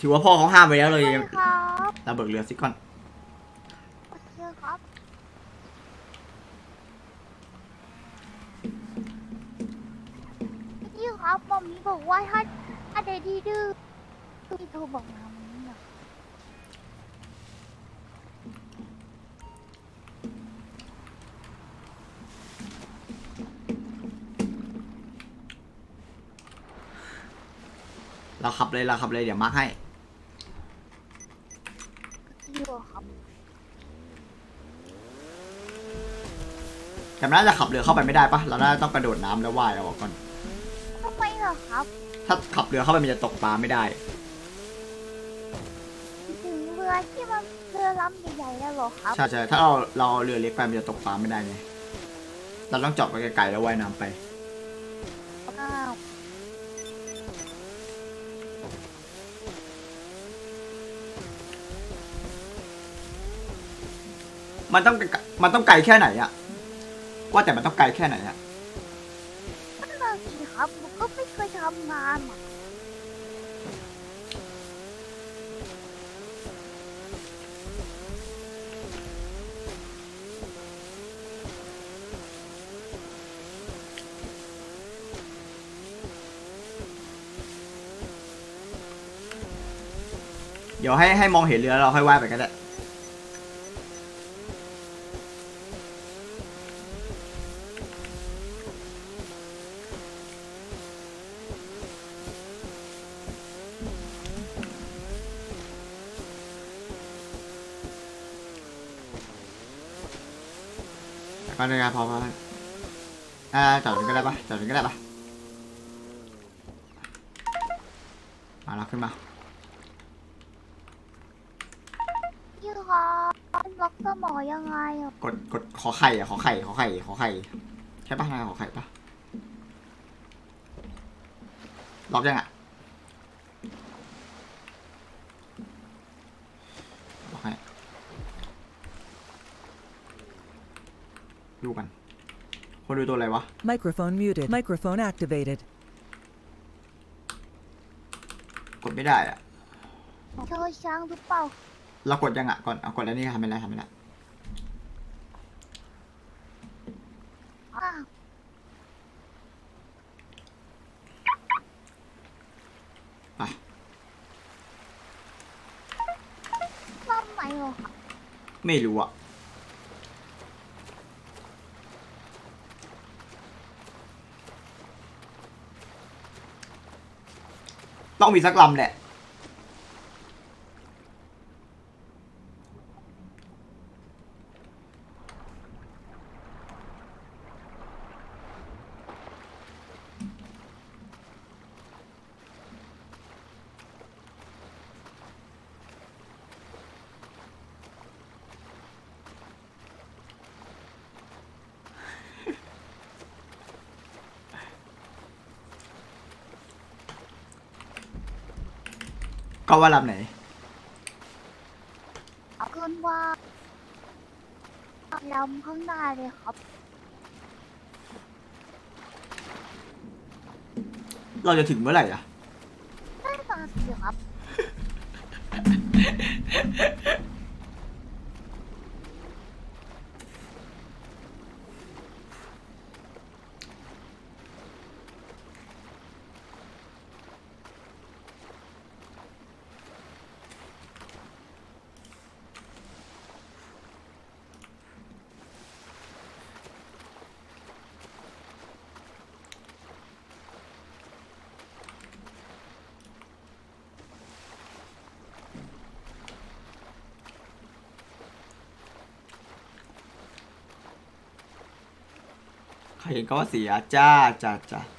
ถือว่าพ่อเขาห้ามไปแล้วเลยใช่ครับเราเบิกเรือสิก่อนโอเคครับพี่ครับมอมมี่บอกว่าถ้าถ้าเดดี้ดื้อพี่โทรบอกมาวันนี้นะเราขับเลยเราขับเลยเดี๋ยวมาร์คให้ พี่บอกครับ แต่มันน่าจะขับเรือเข้าไปไม่ได้ปะเราน่าจะต้องกระโดดน้ำแล้วว่ายออกก่อน ทำไมเหรอครับ ถ้าขับเรือเข้าไปมันจะตกปลาไม่ได้ ถึงเรือที่มันเรือลำใหญ่ๆแล้วเหรอครับ ใช่ใช่ถ้าเราเราเอาเรือเล็กไปมันจะตกปลาไม่ได้ไงเราต้องจอดไปไกลๆแล้วว่ายน้ำไป อ้าวมันต้องมันต้องไกลแค่ไหนอะ ว่าแต่มันต้องไกลแค่ไหนอะนั่นน่ะสิครับผมก็ไม่เคยทำงานอะเดี๋ยวให้ให้มองเห็นเรือเราค่อยว่ายไปก็ได้ ก็ได้ครับพอพออ่าจอดตรงนี้ก็ได้ปะจอดตรงนี้ก็ได้ปะมาแล้วขึ้นมาพี่ครับล็อกสมอยังไงอะกดกดขอไข่อะขอไข่ขอไข่ขอไข่ใช่ปะนายขอไข่ปะล็อกยังอะล็อกให้ ดูกัน คนดูตัวอะไรวะ Microphone muted. Microphone activated. กดไม่ได้อะเจอช้างหรือเปล่าเรากดยังอะก่อนเอากดแล้วนี่ทำไม่ได้ทำไม่ได้อ้าวไปทำไมเหรอครับไม่รู้อะ ต้องมีสักลำแหละ ก็ว่าลำไหน เอาเกินว่าลำข้างหน้าเลยครับเราจะถึงเมื่อไหร่อะนั่นน่ะสิครับ ใครเห็นก็ว่าเสียจ้าจ้าจ้า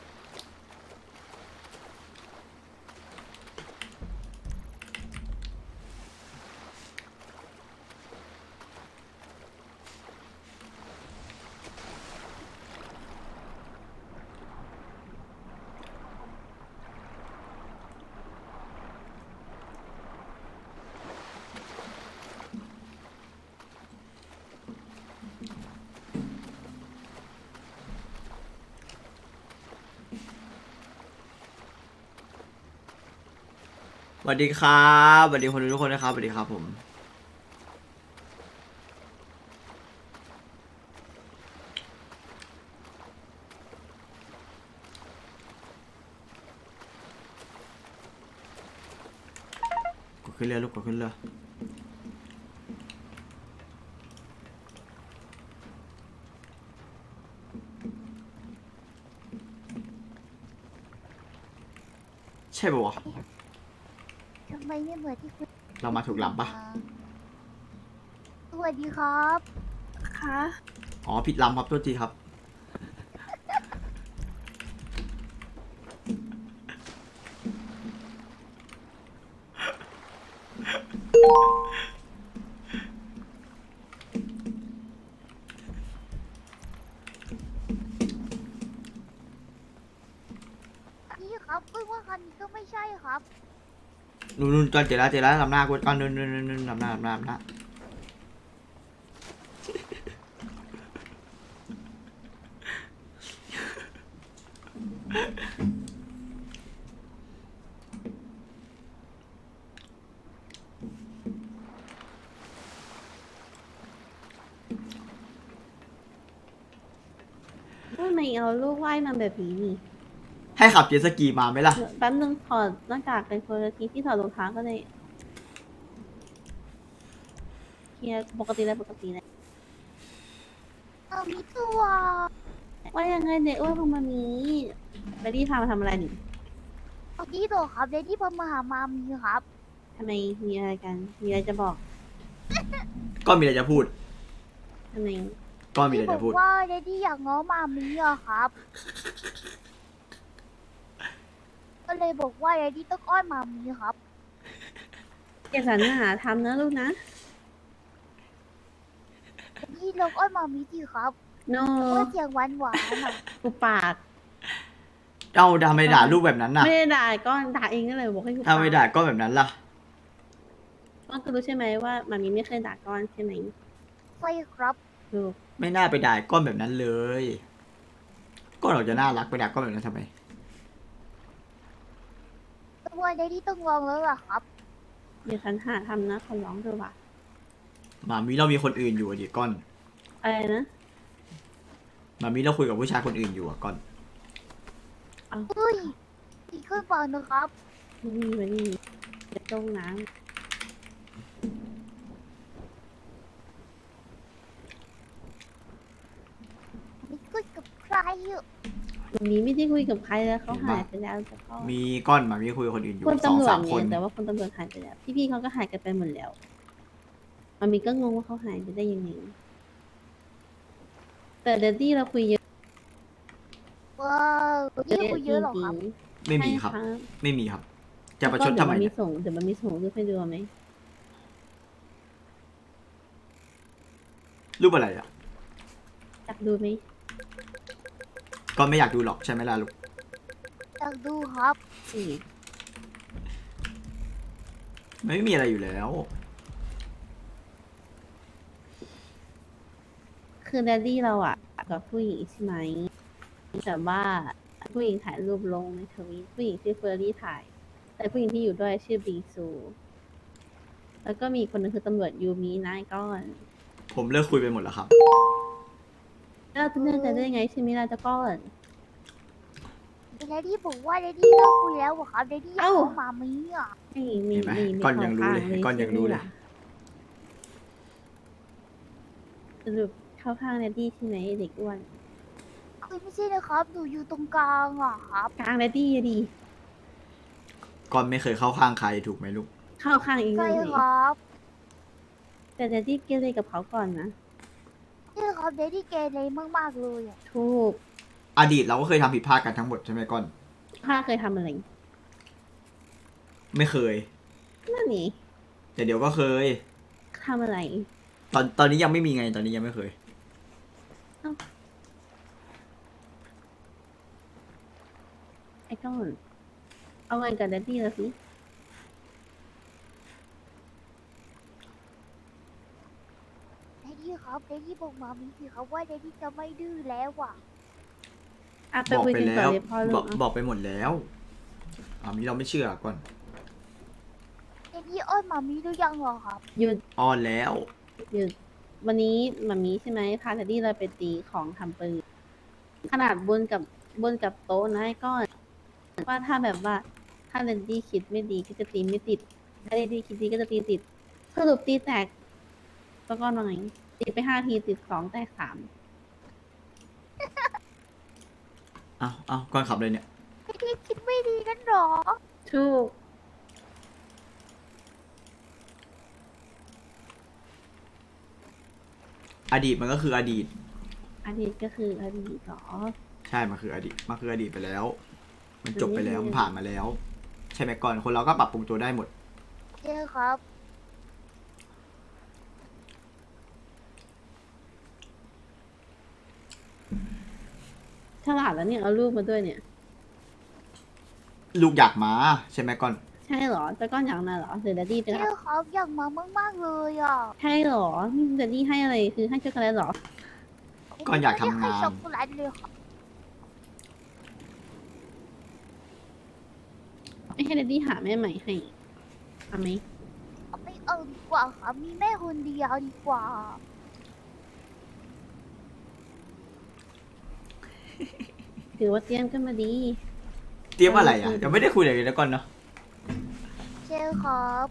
สวัสดีครับสวัสดีคนดูทุกคนนะครับสวัสดีครับผมกดขึ้นเรือลูกกดขึ้นเรือใช่ปะวะ เหมือนที่คุณเรามาถูกลำปะสวัสดีครับค่ะอ๋อผิดลำครับโทษทีครับ นี่ครับเพิ่งว่าคันนี้ก็ไม่ใช่ครับ นู่นนู่นก่อนเจอแล้วเจอแล้วลำหน้ากูก่อนนู่นนู่นนู่นนู่นลำหน้าลำหน้าลำหน้าทำไมเอาลูกว่ายมาแบบนี้นี่ ให้ขับเจ็ตสกีมาไหมล่ะ แป๊บนึงถอดหน้ากากเป็นคนละทีที่ถอดรองเท้าก็ได้เคลียร์ปกติแล้วปกติแล้วเอามีตัวว่ายังไงเด็กอ้วนพงมามีไปรีพามาทำอะไรนี่เอาดีโดครับเดดดี้พามาหามามีครับ ทำไมมีอะไรกัน มีอะไรจะบอกก็มีอะไรจะพูด ทำไมก็มีอะไรที่บอจะกพูด ว่าเดดดี้อยากง้อมามีอะครับ ก็เลยบอกว่าเดดดี้ต้องอ้อนมามีครับอย่าสรรหาทำนะลูกนะเดดดี้ลองอ้อนมามีสิครับโนว่าเสียงหวานหวานๆอะกูปากเอาทำไมด่าลูกแบบนั้นน่ะไม่ได้ด่าก้อนด่าเองก็เลยบอกให้กูทำไมปากด่าก็แบบนั้นล่ะ ก้อนก็รู้ใช่ไหมว่ามามีไม่เคยด่าก้อนใช่ไหมใช่ครับ ลูกไม่น่าไปด่าก้อนแบบนั้นเลยก้อนเราจะน่ารักไปด่าก้อนแบบนั้นทำไม ตัวเดดดี้ต้องลองแล้วล่ะครับอย่าสรรหาทำนะขอร้องเถอะว่ะหมามีเรามีคนอื่นอยู่อะดิก้อนอะไรนะหมามีเราคุยกับผู้ชายคนอื่นอยู่อะก้อนเฮ้ยดีขึ้นเปล่านะครับไม่มีไม่มีจะจงน้ไม่ขึ้นกับใครอะำวันนี้ไม่ได้คุยกับใครแล้วเขาหายไปแล้วแต่ก็มีก้อนหมามีคุยกับคนอื่นอยู่คนสองตำรวจสามไงคนแต่ว่าคนตำรวจหายไปแล้ว พี่ๆเขาก็หายกันไปหมดแล้วมันมีก็งงว่าเขาหายไปได้ยังไงแต่เดดดี้เราคุยเยอะว้าวนี่คุยเยอะเหรอครับไม่มีครับไม่มีครับ จะประชดทำไมเดี๋ยวมันมีเนี่ยส่งเดี๋ยวมันมีส่งรูปให้ดูไหมรูปอะไรอะอยากดูไหม ก็ไม่อยากดูหรอกใช่ไหมล่ะลูก อยากดูครับสี่ไม่มีอะไรอยู่แล้ว คือเดดดี้เราอะกับผู้หญิงใช่ไหมแต่ว่าผู้หญิงถ่ายรูปลงในทวิตผู้หญิงชื่อเฟอร์รี่ถ่าย แต่ผู้หญิงที่อยู่ด้วยชื่อบิงซู แล้วก็มีคนหนึงคือตำรวจยูมีนายก้อน ผมเลิกคุยไปหมดแล้วครับแล้ว เราจะเลื่อนใจได้ยังไงใช่ไหมล่ะเจ้าก้อนเดดดี้บอกว่าเดดดี้เลิกคุยแล้วอะครับเดดดี้อยากเอ้าง้อมามีอะไม่มีเห็นไหมมีมีก้อนยังรู้เลยข้าข้าก้อนยังรู้เลย สรุปเข้าข้างเดดดี้ใช่ไหมเด็กอ้วนคือไม่ใช่นะครับหนูอยู่ตรงกลางอะครับกลางเดดดี้อะดีก้อนไม่เคยเข้าข้างใครถูกไหมลูก เข้าข้างเองใช่เลยครับแต่เดดดี้เกเรกับเขาก่อนนะ ใช่ครับเดดดี้เกเรมากๆเลยอะถูกอดีตเราก็เคยทำผิดพลาดกันทั้งหมดใช่ไหมก้อน ข้าเคยทำอะไร ไม่เคย นั่นนี่แต่เดี๋ยวก็เคย ทำอะไร ตอนตอนนี้ยังไม่มีไงตอนนี้ยังไม่เคย ไอ้ก้อนเอาเงินกับเดดดี้แล้วสิ เดดดี้ ครับเดดดี้บอกมามีสิครับว่าเดดดี้จะไม่ดื้อแล้วอะอะไปบอกคุยไปกันแล้ก่อนว เลยพ่อลูบอกกบอกไปหมดแล้วอ่ามีเราไม่เชื่อก่อนดี้อ้อนมามีหรือยังเหรอครับหยุดอ้อนแล้ว หยุดวันนี้มามีใช่ไหมพาเทดดี้เราไปตีของทำปืน ขนาดบนกับบนกับโต๊ะนะไอ้ก้อนว่าถ้าแบบว่าถ้าเรนดี้คิดไม่ดีก็จะตีไม่ติดถ้าเรนดี้คิดดีก็จะตีติดสรุปตีแตกก็ก้อนว่าไง ตีไปห้าทีติดสองแตกสามเอาเอาก่อนขับเลยเนี่ยเดดดี้คิดไม่ดีกันเหรอ ถูกอดีตมันก็คืออดีต อดีตก็คืออดีตเหรอ ใช่มันคืออดีตมันคืออดีตไปแล้ว มันจบไปแล้วอืมมันผ่านมาแล้ว ใช่ไหมก่อนคนเราก็ปรับปรุงตัวได้หมดใช่ครับ ฉลาดแล้วเนี่ยเอารูปมาด้วยเนี่ย ลูกอยากมาใช่ไหมก่อน ใช่เหรอแต่ก้อนอยากมาเหรอหรือดัดดี้ไปใช่รับครับอยากมามากๆเลยอะใช่เหรอดัดดี้ให้อะไรคือให้ช็อกโกแลตเหรอ ก็อยากทำงาน ไม่ได้ให้ช็อกโกแลตเลยครับไม่ให้ดัดดี้หาแม่ใหม่ให้ทำไหมเอาไม่เอาดีกว่าครับมีแม่คนเดียวดีกว่า ถือว่าเตรียมกันมาดี เตรียมอะไรอะเออยังไม่ได้คุยอะไรเลยนะก่อนเนาะใช่ครับ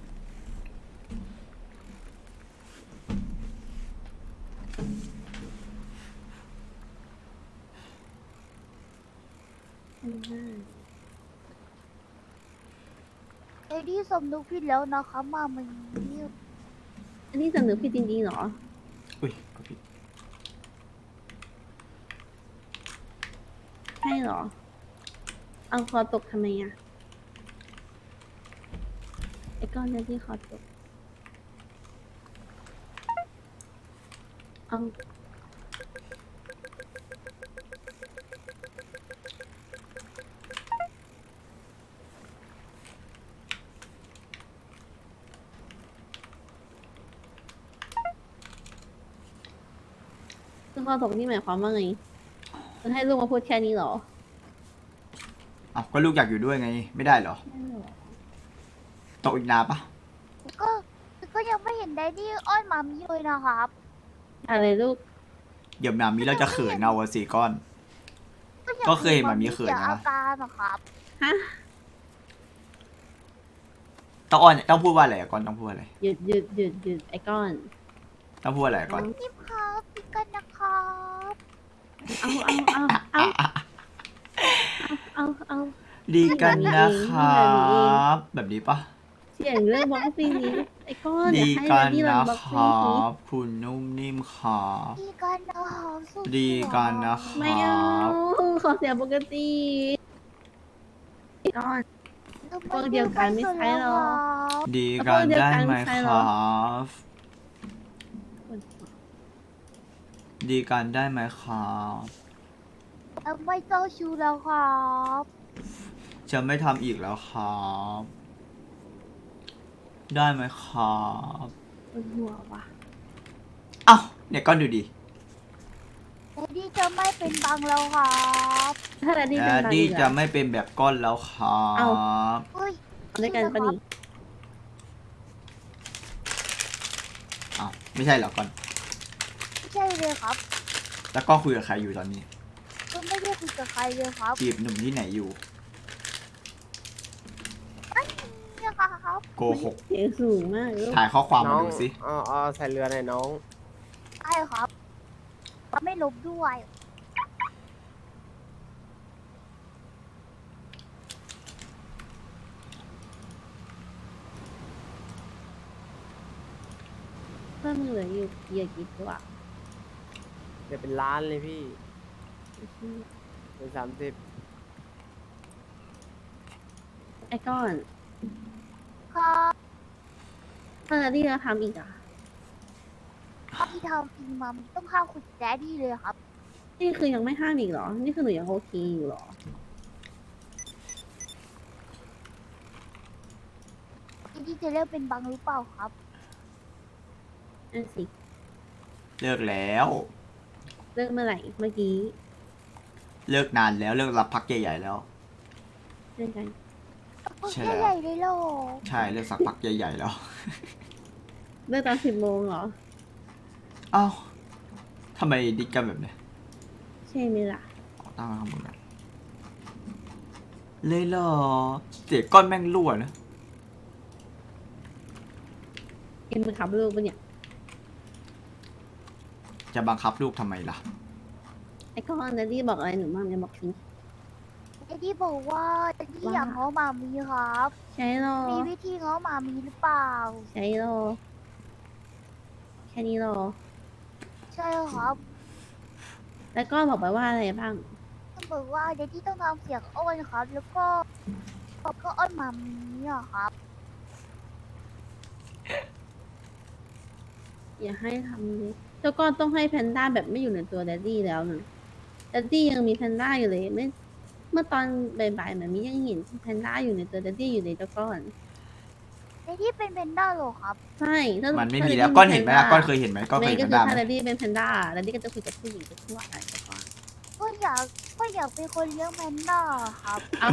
เดดดี้สมนึกผิดแล้วนะครับมามันนี่อันนี้สำนึกผิดจริงๆเหรอ อุ้ยก็ผิด ใช่เหรอ เอาคอตกทำไมอะไอ้ก้อนนั้นที่คอตกเอาคือคอตกนี่หมายความว่าไง จะให้ลูกมาพูดแค่นี้เหรอเอาก็ลูกอยากอยู่ด้วยไง ไม่ได้เหรอไม่หรอกตกอีกนานปะก็ก็ยังไม่เห็นเดดดี้อ้อนมามีเลยนะครับอะไรลูกเดี๋ยวนามีเราจะเขินเอาอะสิก้อนอยาก็เคยเห็นมามีเขินสียนะ อาการนะครับฮะต้องอ้อนต้องพูดว่าอะไรอะก่อนต้องพูดอะไรหยุดหยุดหยุดหยุดไอ้ก้อนต้องพูดอะไรอะก่อนนี่ครับพี่กันนะครับ เอาเอาเอาเอาเอาเอา ดีกันนะครับ แบบนี้ปะเสียงเรื่องบ็อกซิ่งนี้ไอ้ก้อนดีเยวให้กันที่นะรันบ็อกคซิ่งรันี้บ คุณนุ่มนิ่มครับพี่กันนะครับสู้ๆดีกันนะคไม่รัเอาบขอเสียงปกติก้อนทำไพวกเดียวกันไม่ใช่หรอ ดีกันได้ไหมครับ ดีกันได้ไหมครับทำไมเจ้าชูแล้วครับจะไม่ทำอีกแล้วครับ ได้ไหมครับปวดหัวว่ะเอ้าเนี่ยก้อนดูดิเดดดี้จะไม่เป็นบังแล้วครับถ้าดัดดี้แอเป็นดบางดี้อีกจะอะไม่เป็นแบบก้อนแล้วครับเอ้าเฮ้ยด้วยกันปะนี่เอ้าไม่ใช่เหรอก้อนไม่ ใช่เลยครับแล้วก็คุยกับใครอยู่ตอนนี้ ก็ไม่ได้คุยกับใครเลยครับจีบหนุ่มที่ไหนอยู่เนี่ยครับโกหก เสียงสูงมากลูกถ่ายข้อความน้มาองดูสิเอาเอาใส่เรือหน่อยน้อง ใช่ครับก็ไม่ลบด้วยเพื่อนมึงเหลืออยู่เหยื่อกี่ตัว เดี๋ยวเป็นล้านเลยพี่เป็นสามสิบไอ้ก้อนครับถ้าดัดดี้เราทำอีกอะถ้าพี่ทำจริงมามันต้องข้ามคุณแดดดี้เลยครับ นี่คือยังไม่ห้ามอีกเหรอ นี่คือหนูยังโอเคอยู่เหรอ แดดดี้จะเลิกเป็นบังหรือเปล่าครับ นั่นสิ เลิกแล้ว เลิกเมื่อไหร่เมื่อกี้เลิกนานแล้วเลิกรับพักใหญ่ๆแล้วเลิกกันผโอใช่เคแล้วใหญ่เลยเหรอใช่เลิกสักพักใหญ่ๆแล้วเลิกตอนสิบโมงเหรอ อ้าวทำไมดิกกันแบบเนี้ยใช่ไหมล่ะเอาตั้งมาข้างบนกันเลยเหรอเสียก้อนแม่งรั่วนะเอ็มไปขับลูกปะเนี่ย จะบังคับลูกทำไมล่ะ ไอ้ก้อนดัดดี้บอกอะไรหนูบ้างเนี่ยบอกสิเดดดี้บอกว่าเดดดี้ว่าอยากง้อหมามีครับ ใช่หรอมีวิธีง้อหมามีหรือเปล่า ใช่หรอแค่นี้หรอ ใช่ครับ แล้วก็บอกไปว่าอะไรบ้างมันบอกว่าเดดดี้ต้องทำเสียงอ้อนครับ แล้วก็ก็อ้อนหมามีอะครับ อย่าให้ทำเลย แล้วก็ต้องให้แพนด้าแบบไม่อยู่ในตัวแดดดี้แล้วนะแดดดี้ยังมีแพนด้าอยู่เลยไม่เมื่อตอนบ่ายๆแบบนี้ยังเห็นแพนด้าอยู่ในตัวแดดดี้อยู่ในเจ้าก้อนเดดดี้เป็นเบนด้าเหรอครับใช่ถ้ามันไม่ถ้ามี Daddy แล้วก้อนเห็นไหมล่ะแพก้อนด้าเคยเห็นไหมก้อนเคไม่ยเห็นก็กันคือได้ถ้าไหมแดดดี้เป็นแพนด้าแดดดี้ก็จะคุยกับผู้หญิงจะทั่วอะไรเจ้าก้อนก็อยากก็อยากเป็นคนเลี้ยงแพนด้าครับเอ้า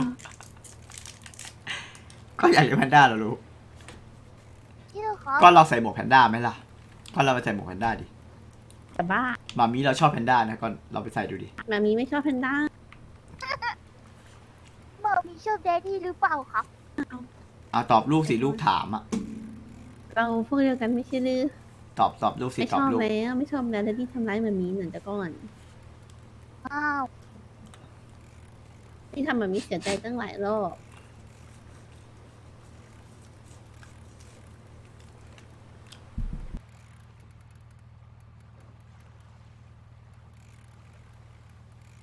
ก็อยากเป็นแพนด้าเหรอลูกที่ครับก็เราใส่หมวกแพนด้าไหมล่ะก็เราไปใส่หมวกแพนด้าดิ แต่บ้ามามีเราชอบแพนด้านะก็เราไปใส่ดูดิมามีไม่ชอบแพนด้าหมามีชอบเดดดี้หรือเปล่าครับ เอาตอบลูกสิลูกถามอะเราพวกเดียวกันไม่ใช่หรือตอบตอบลูกสิไม่ตชอบอบลูกแล้วไม่ชอบแล้วแดดดี้ทำร้ายมามีเหมือนแต่ก่อนอ้าว ที่ทำมามีเสียใจตั้งหลายรอบ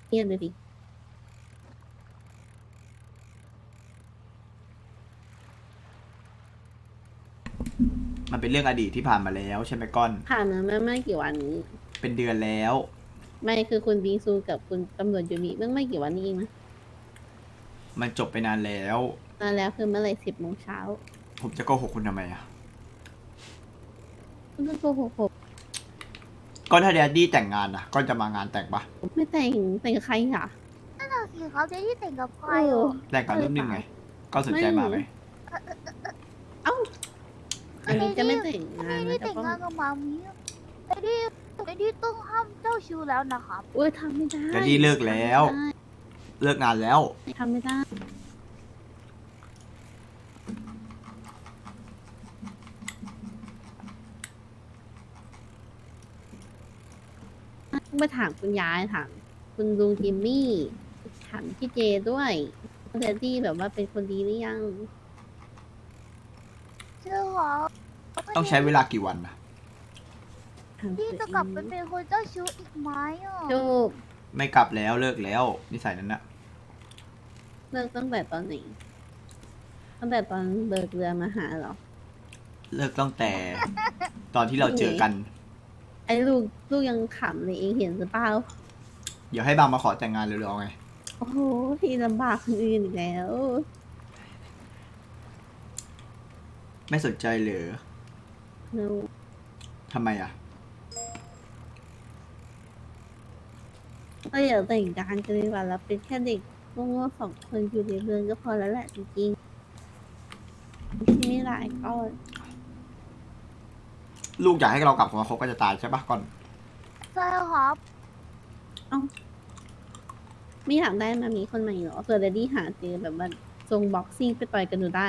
เงียบเลยดิมันเป็นเรื่องอดีตที่ผ่านมาแล้วใช่ไหมก้อน ผ่านมาไม่ไม่กี่วันนี้ เป็นเดือนแล้ว ไม่คือคุณบิงซูกับคุณตำรวจยูมิเมื่อไม่กี่วันนี้เองนะมันจบไปนานแล้ว นานแล้วคือเมื่อไหรสิบโมงเช้า ผมจะโกหกคุณทำไมอะคุณต้องโกหกผม ก้อนถ้าแดดดี้แต่งงานนะก้อนจะมางานแต่งปะไม่แต่งแต่งกับใครค่ะ นั่นน่ะสิครับเดดดี้แต่งกับใครเอเหรออแต่งกับรุ่นหนึ่งไง ก็สนใจมาไหมอันนี้จะไม่แต่งเดงานดนะดี้แต่แต่งก็งานกับหมามีเดดดี้เดดดี้ต้องห้ามเจ้าชู้แล้วนะครับอุ้ยทำไม่ได้แดดดี้เลิกแล้ว เลิกงานแล้วทำไม่ได้ต้อง ไปถามคุณยายถามคุณลุงจิมมี่ถามพี่เจด้วยว่าแดดดี้แบบว่าเป็นคนดีหรือยังเชื่อครับต้องใช้เวลากี่วันนะถามที่ตัวจะกลับไปเองเป็นคนเจ้าชู้อีกไหมอะจูบไม่กลับแล้วเลิกแล้ว นิสัยนั้นนะเลิกตั้งแต่ตอนไหนตั้งแต่ตอนเบิกเรือมาหาเหรอ เลิกตั้งแต่ ตอนที่เราเจอกัน ไอ้ลูกลูกยังขำเลยเองเห็นหรือเปล่าเดี๋ยวให้บางมาขอแต่งงานเร็วๆเอาไง โอ้โหพี่ลำบากคนอื่นอีกแล้วไม่สนใจเหรอเราทำไมอะเราอยากแต่งงานกันดีกว่าเราเป็นแค่เด็กโง่ๆสองคนอยู่ในเรือนก็พอแล้วแหละจริงๆที่ไม่หลายก็ ลูกอยากให้เรากลับมาคบกันจะตายใช่ปะก่อนใช่ครับไม่อยากได้มามีคนใหม่เหรอเผื่อเดดดี้หาเจอแบบว่าทรงบ็อกซิ่งไปต่อยกันดูได้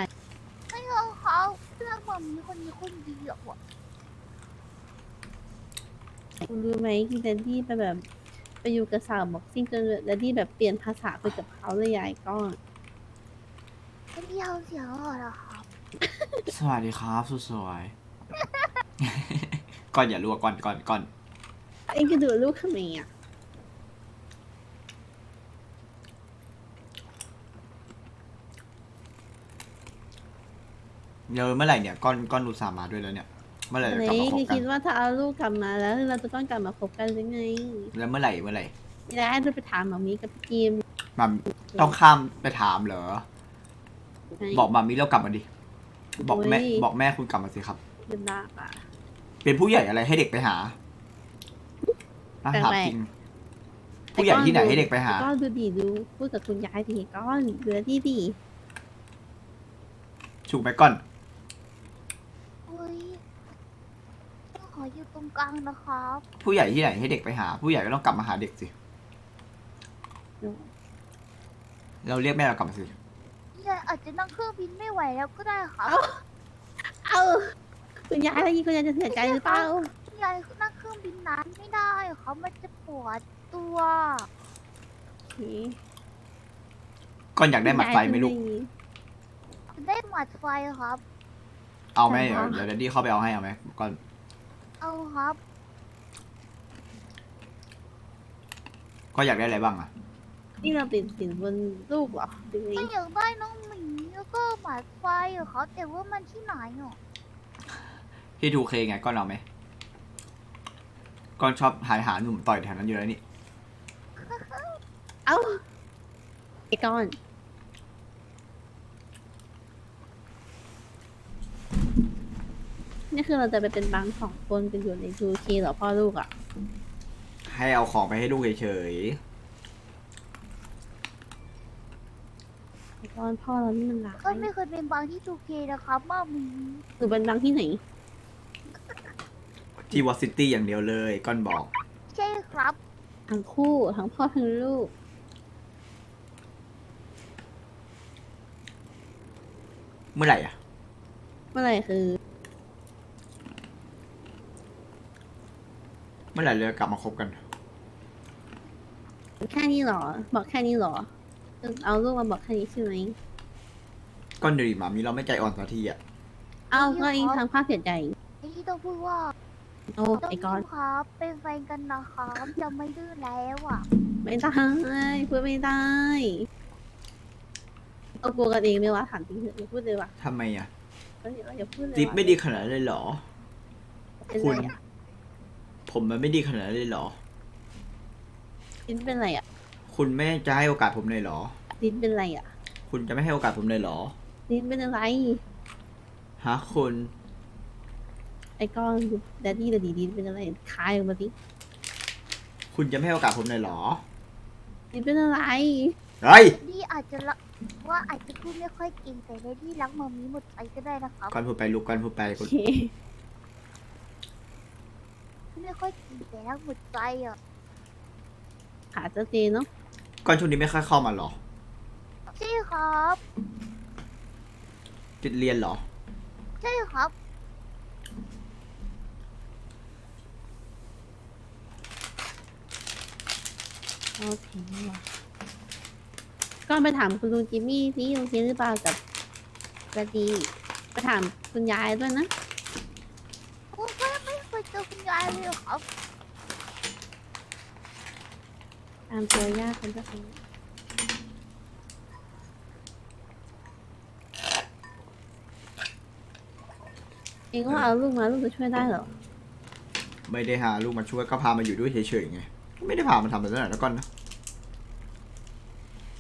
ไม่เอาเขาเพื่อนหมามีคนนี้คนเดียวอะคุณรู้ไหมที่เดดดี้ไปแบบ ไปอยู่กับสาวบ็อกซิ่งจนเดดดี้แบบเปลี่ยนภาษาไปกับเขาเลยยายก็เดดดี้เอาเสียงอ่อนเหรอครับ สวัสดีครับสุดสวย ก่อนอย่ารัวก่อนก่อนก่อนเอ็งก็ดูลูกทำไมอะเดี๋ยวเมื่อไหร่เนี่ยก้อนก้อนอุตส่าห์มาด้วยแล้วเนี่ย เมื่อไหร่จะไหนกลับมาคบคือกัคินดว่าถ้าเอาลูกกลับมาแล้ว เราจะต้องกลับมาคบกันหรือไงแล้วเมื่อไหร่เมื่อไหร่แล้วจะไปถามหมามีกับพี่จิมมาต้องข้ามไปถามเหรอไงบอกมามิแล้วกลับมาดิบอกแม่โอ้ยบอกแม่คุณกลับมาสิครับลำบากอะ เป็นผู้ใหญ่อะไรให้เด็กไปหาอะถามแปลกๆจริง ผู้ใหญ่ที่ไหนให้เด็กไปหา ก็ดูดีดูพูดกับคุณยายดีก้อนดูแลที่ดีถูกไหมก้อนเฮ้ยขออยู่ตรงกลางนะครับ ผู้ใหญ่ที่ไหนให้เด็กไปหา ผู้ใหญ่ก็ต้องกลับมาหาเด็กสิ เราเรียกแม่เรากลับมาสิยายอาจจะนั่งเครื่องบินไม่ไหวแล้วก็ได้ครับ เอ้าเอ้า คุณยายอะไรนี้คุณยายจะเสียใจหรือเปล่ายายนั่งเครื่องบินนานไม่ได้เขามันจะปวดตัวโอเคก้อนอยากได้หมัดไฟไหมลูกได้หมัดไฟครับ เอาไหมเดี๋ยวเดี๋ยวแดดดี้เข้าไปเอาให้เอาไหมก้อนเอาครับก็อยากได้อะไรบ้างอะนี่เราติดสินบนลูกเหรอหรือไงก็อยากได้น้องหมีแล้วก็หมัดไฟอะครับแต่ว่ามันที่ไหนอะ ที่ทูเคไงก้อนเอาไหมก้อนชอบหายหาหนุ่มต่อยแถวนั้นอยู่แล้วนี่เอ้าไอ้ก้อนนี่คือเราจะไปเป็นบางสองคนกันอยู่ในทูเคเหรอพ่อลูกอะ ให้เอาของไปให้ลูกเฉยไอ้ก้อนพ่อเรานี่มันร้ายก็ไม่เคยเป็นบางที่ทูเคนะครับมามี หรือเป็นบางที่ไหนๆ ที่วอซิตี้อย่างเดียวเลยก้อนบอก ใช่ครับทั้งคู่ทั้งพ่อทั้งลูก เมื่อไหร่อะเมื่อไหร่คือเมื่อไหร่เราจะกลับมาคบกัน แค่นี้เหรอ บอกแค่นี้เหรอ เอาลูกมาบอกแค่นี้ใช่ไหมก้อนเดรีหมามีเราไม่ใจอ่อนสักทีอะเอาก็เองทางภาพเสียใจ ไอ้ที่ต้องพูดว่า โอ้ต้องไอ้ก้อนครับเป็นแฟนกันนะครับจะไม่ดื้อแล้วอะไม่ได้พูดไม่ได้เอากลัวกันเองไหมวะถามจริงเถอะอย่าพูดเลยว่ะทำไมอะเอ้ยอย่าพูดเลยจิ๊บว่ะไม่ดีขนาดนั้นเลยเหรอเป็นคุไรณอะผมมันไม่ดีขนาดนั้นเลยเหรอลิ้นเป็นไรอะคุณไม่จะให้โอกาสผมเลยเหรอลิ้นเป็นไรอะคุณจะไม่ให้โอกาสผมเลยเหรอลิ้นเป็นอะไรฮะคุณ ไอ้ก้อนดูแดดดี้กับดีดีเป็นอะไรคายออกมาสิคุณจะไม่ให้โอกาสผมเลยเหรอลิ้นเป็นอะไร เฮ้ยดีอาจจะละว่าอาจจะพูดไม่ค่อยเก่งแต่ได้ที่รักมามีหมดใจก็ได้นะครับก้อนพูดไปลูกก้อนพูดไปโอคุณเคไม่ค่อยเก่งแต่รักหมดใจอะขาเจ้าเจเนาะก้อนช่วงนี้ไม่ค่อยเข้ามาเหรอใช่ครับติดเรียนเหรอใช่ครับ โอเคว่ะก้อนไปถามคุณลุงจิมมี่สิลุงจิมหรือเปล่ากับแดดดี้ไปถามคุณยายด้วยนะผมก็ไม่เคยเจอคุณยายเลยครับตามตัวยากคนจะเป็นเองว่าเอาลูกมาลูกจะช่วยได้เหรอ ไม่ได้หาลูกมาช่วยก็พามาอยู่ด้วยเฉยๆไง ไม่ได้พามาทำอะไรนั่นแหละแล้วก้อนนะ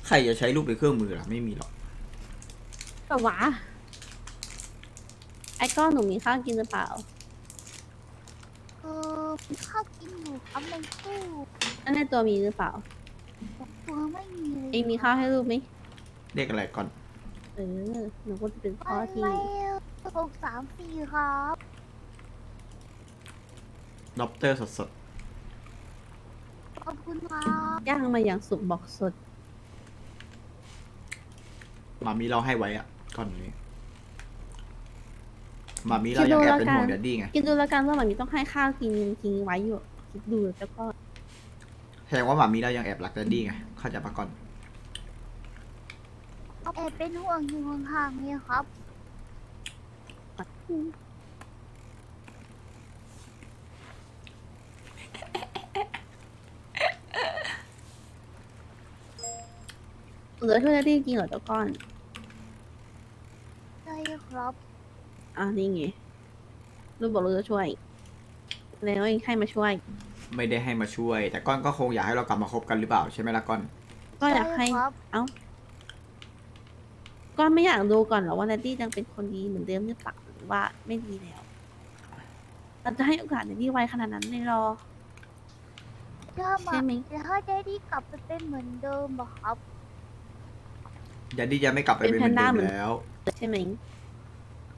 ใครจะใช้ลูกเป็นเครื่องมือล่ะ ไม่มีหรอกก็หวาไอ้ก้อนหนูมีข้าวกินหรือเปล่า เออมีข้าวกินอยู่ครับในตู้อันในตัวมีหรือเปล่า ตัวไม่มีเลยเองมีข้าวให้ลูกไหมเรียกอะไรก่อน เออ หนูก็จะเป็นพ่อมาที่แล้วหกสามสี่ครับด็อปเตอร์สดข อบคุณครับย่างมาอย่างสุกบอกสดๆมามีเราให้ไว้อะก้อนนี้มามีเรายังแอบเป็นห่วงแดดดี้ไงคิดดูแล้วกันว่ามันมีต้องให้ข้าวกินจริงๆไว้อยู่คิดดูแล้วก็แสดงว่ามามีเรายังแอบรักแดดดี้ไงเข้าใจปะก่อน แอบเป็นห่วงอยู่ห่างๆเนี่ยครับ หลือช่วยได้จริงเหรอเจ้าก้อนใช่ครับอะนี่ไงลูกบอกลูกจะช่วย แล้วเองให้มาช่วย ไม่ได้ให้มาช่วย แต่ก้อนก็คงอยากให้เรากลับมาคบกันหรือเปล่าใช่ไหมล่ะก้อน ก็อยากให้ช่ครับเอ้าก้อนไม่อยากดูก่อนเหรอว่าแดดดี้ยังเป็นคนดีเหมือนเดิมหรือเปล่าหรือว่าไม่ดีแล้วเราจะให้โอกาสแดดดี้ไวขนาดนั้นเลยเหรอ ถ้ามาใช่ไหมถ้าได้ดีกลับไปเป็นเหมือนเดิมเหรอครับ แดดดี้จะไม่กลับไปเป็นเหมือนเดิมแล้ว ใช่ไหม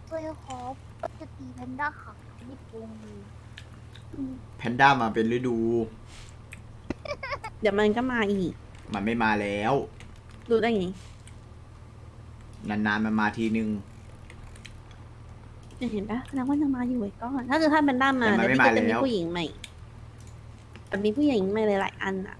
เลยครับจะตีแพนด้าขังญี่ปุ่นเลยแพนด้ามาเป็นฤดู เดี๋ยวมันก็มาอีก มันไม่มาแล้ว รู้ได้ไง นานๆมันมาทีนึงจะเห็นปะแสดงว่ายังมาอยู่ไว้ก่อนถ้าคือถ้าเป็นด้ามมาแต่มันไม่เดี๋ยวพี่ก็จะมาแล้มีวผู้หญิงใหม่แต่มีผู้หญิงใหม่หลายๆอันอะ